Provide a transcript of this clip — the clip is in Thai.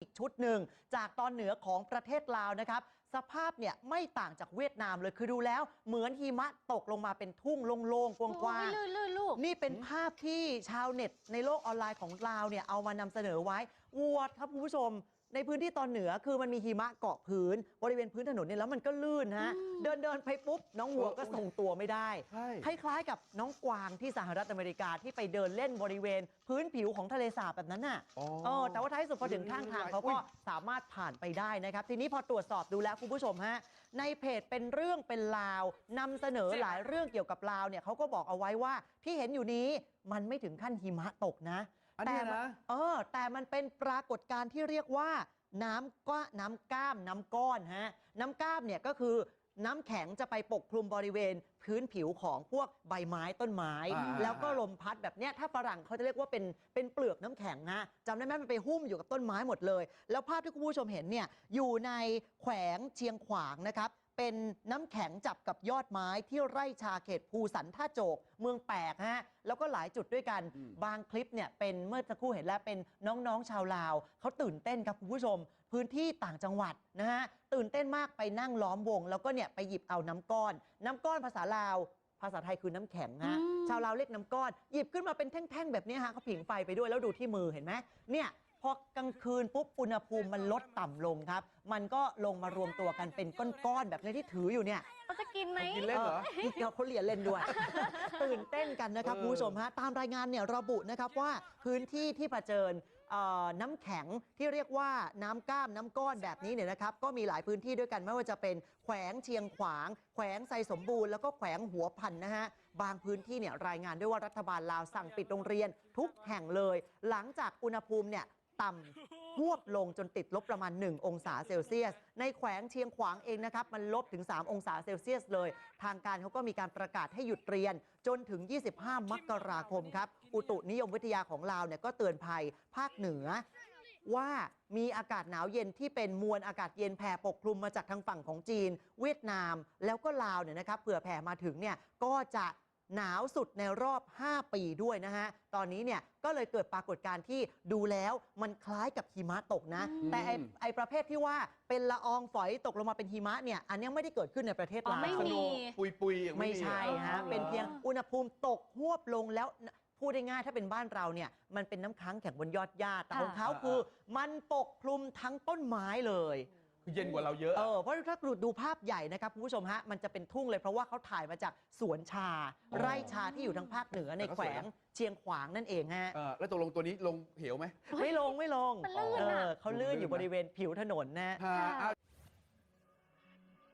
อีกชุดหนึ่งจากตอนเหนือของประเทศลาวนะครับ สภาพเนี่ยไม่ต่างจากเวียดนามเลยคือดูแล้ว เหมือนหิมะตกลงมาเป็นทุ่งโล่งๆกว้างโอ้ยลื่นๆลูกๆนี่เป็นภาพที่ชาวเน็ตในโลกออนไลน์ของลาวเนี่ยเอามานำเสนอไว้วัวครับคุณผู้ชม ในพื้นที่ตอนเหนือคือมันมีหิมะเกาะพื้นบริเวณพื้นถนนเนี่ยแล้วมันก็ลื่นฮะเดินเดินๆไปปุ๊บ น้องวัวก็ทรงตัวไม่ได้ใช่คล้ายๆกับน้องกวางที่สหรัฐอเมริกาที่ไปเดินเล่นบริเวณพื้นผิวของทะเลสาบแบบนั้นน่ะอ๋อเออแต่ว่าท้ายสุดพอถึงข้างทางเขาก็อุ๊ยสามารถผ่านไปได้นะครับ ทีนี้พอตรวจสอบดูแล้วคุณผู้ชมฮะในเพจเป็นเรื่องเป็นราวนำเสนอหลายเรื่องเกี่ยวกับลาวเนี่ยเขาก็บอกเอาไว้ว่าที่เห็นอยู่นี้มันไม่ถึงขั้นหิมะตกนะ อันเนี้ยแต่มันะเออ แต่มันเป็นปรากฏการณ์ที่เรียกว่าน้ำก็น้ำก้ามน้ำก้อนฮะน้ำก้ามเนี่ยก็คือน้ำแข็งจะไปปกคลุมบริเวณพื้นผิวของพวกใบไม้ต้นไม้ อ่า แล้วก็ลมพัดแบบเนี้ยถ้าฝรั่งเขาจะเรียกว่าเป็นเป็นเปลือกน้ำแข็งฮะจำได้ไหมมันไปหุ้มอยู่กับต้นไม้หมดเลย แล้วภาพที่คุณผู้ชมเห็นเนี่ยอยู่ในแขวงเชียงขวางนะครับ เป็นน้ำแข็งจับกับยอดไม้ที่ไร่ชาเขตภูสันท่าโจก เมืองแปกฮะแล้วก็หลายจุดด้วยกันอืมบางคลิปเนี่ยเป็นเมื่อสักครู่เห็นแล้วเป็นน้องๆชาวลาวเขาตื่นเต้นครับคุณผู้ชม พื้นที่ต่างจังหวัดนะฮะตื่นเต้นมากไปนั่งล้อมวง แล้วก็เนี่ยไปหยิบเอาน้ำก้อน น้ำก้อนภาษาลาวภาษาไทยคือน้ำแข็งฮะอืมชาวลาวเรียกน้ำก้อน หยิบขึ้นมาเป็นแท่งๆ แบบเนี้ยฮะเขาผิงไฟไปด้วยแล้วดูที่มือเห็นไหมเนี่ย พอกลางคืนปุ๊บอุณหภูมิมันลดต่ำลงครับ มันก็ลงมารวมตัวกันเป็นก้อนๆแบบนี้ที่ถืออยู่เนี่ย เขาจะกินไหม กินเล่นเหรอ นี่เดี๋ยวเขาเรียนเล่นด้วย ตื่นเต้นกันนะครับเออ คุณผู้ชมฮะตามรายงานเนี่ยระบุนะครับว่าพื้นที่ที่เผชิญเอ่อน้ำแข็งที่เรียกว่าน้ำก้ามน้ำก้อนแบบนี้เนี่ยนะครับ ก็มีหลายพื้นที่ด้วยกันไม่ว่าจะเป็นแขวงเชียงขวาง แขวงไซสมบูรณ์แล้วก็แขวงหัวพันนะฮะบางพื้นที่เนี่ยรายงานด้วยว่ารัฐบาลลาวสั่งปิดโรงเรียนทุกแห่งเลย หลังจากอุณหภูมิเนี่ย ต่ำหวบลงจนติดลบประมาณ 1 องศาเซลเซียส ในแขวงเชียงขวางเองนะครับ มันลบถึง 3 องศาเซลเซียสเลย ทางการเขาก็มีการประกาศให้หยุดเรียน จนถึง 25 มกราคมครับ อุตุนิยมวิทยาของลาวเนี่ยก็เตือนภัยภาคเหนือว่ามีอากาศหนาวเย็นที่เป็นมวลอากาศเย็นแผ่ปกคลุมมาจากทางฝั่งของจีน เวียดนาม แล้วก็ลาวเนี่ยนะครับเผื่อแผ่มาถึงเนี่ยก็จะ หนาวสุดในรอบ 5 ปีด้วยนะฮะ ตอนนี้เนี่ยก็เลยเกิดปรากฏการณ์ที่ดูแล้วมันคล้ายกับหิมะตกนะ แต่ไอ้ไอ้ประเภทที่ว่าเป็นละอองฝอยตกลงมาเป็นหิมะเนี่ยอันเนี้ยไม่ได้เกิดขึ้นในประเทศอ๋อลาว ไม่สมีโนว์ปุยปุยๆอย่างไม่มีใช่หรอ ฮะอ๋อเป็นเพียงอุณหภูมิตกหวบลงแล้วพูดได้ง่ายถ้าเป็นบ้านเราเนี่ยมันเป็นน้ำค้างแข็งบนยอดหญ้าแต่ของเขาอ่าคือ มันปกคลุมทั้งต้นไม้เลย คือเย็นกว่าเราเยอะเออเพราะถ้าดูภาพใหญ่นะครับคุณผู้ชมฮะ มันจะเป็นทุ่งเลยเพราะว่าเขาถ่ายมาจากสวนชา อ๋อไร่ชาที่อยู่ทางภาคเหนือในแต่ก็แขวสวยงนะเชียงขวางนั่นเองฮะ เออแล้วตกลงตัวนี้ลงเหวไหม ไม่ลงไม่ลงมันลื่นเออะอเขาลื่นอยู่บริเวณผิวถนนนะ ฮะอะ